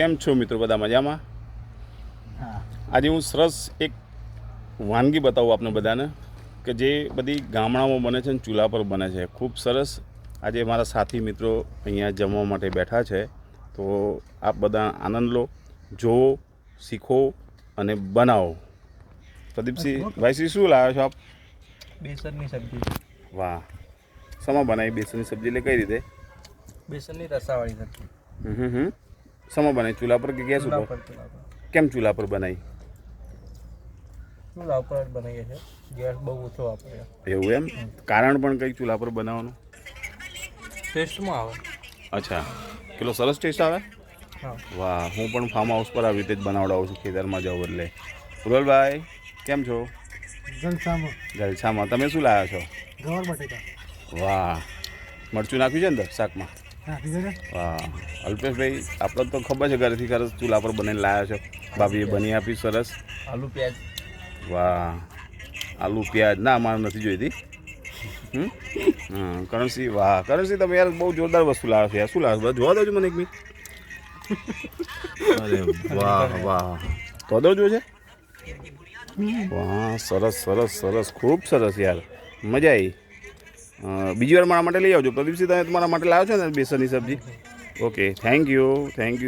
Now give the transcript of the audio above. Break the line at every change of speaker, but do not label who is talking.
કેમ છો મિત્રો? બધા મજામાં?
હા.
આજે હું સરસ એક વાનગી બતાવું આપને બધાને કે જે બધી ગામડામાં બને છે અને ચૂલા પર બને છે. ખૂબ સરસ. આજે મારા સાથી મિત્રો અહીંયા જમવા માટે બેઠા છે. તો આપ બધા આનંદ લો જોવો શીખો અને બનાવો. પ્રદીપસિંહ ભાઈસિંહ શું લાવ્યો છો આપ?
બેસનની સબ્જી.
વાહ. શેમાં બનાવી? બેસનની સબ્જી એટલે કઈ રીતે?
બેસનની રસાવાળી સબ્જી.
હમ હમ. હમ બનાવી? ચૂલા પર કે ગેસ ઉપર? કેમ ચૂલા પર બનાવી?
ચૂલા પર બનાવીએ છે ગેસ બહુ ઓછો વાપરે
એવું એમ? કારણ પણ કઈ ચૂલા પર બનાવવાનું?
ટેસ્ટમાં આવે.
અચ્છા. કેટલો સરસ ટેસ્ટ આવે? વાહ હું પણ ફાર્મ હાઉસ પર આવી રીતે જ બનાવડાવું છું ખેતરમાં જાઉં એટલે. પુરલભાઈ કેમ છો?
જલસામાં.
જલસામાં. તમે શું લાવ્યા છો?
ગવાર
વાહ. મરચું નાખ્યું છે ને અંદર શાકમાં? વાહ. અલ્પેશભાઈ આપણે તો ખબર છે ઘરેથી સરસ ચૂલા પર બનાવીને લાવ્યા છો. ભાભીએ બની આપી સરસ.
આલુ પ્યાજ.
વાહ. આલુ પ્યાજ. ના અમારે નથી જોઈતી. હમ? હા કરણસિંહ વાહ. કરણસિંહ તમે યાર બહુ જોરદાર વસ્તુ લાવો છો યાર. શું લાવો છો? જોવા દઉં મને એક મિનિટ. અરે વાહ વાહ. તો દઉં જોજે. છે વાહ સરસ સરસ સરસ. ખૂબ સરસ યાર. મજા આવી. બીજી વાર મારા માટે લઈ આવજો. પ્રદીપસિંહ તમે તમારા માટે લાવ્યો છો ને બેસનની સબ્જી? Okay thank you thank you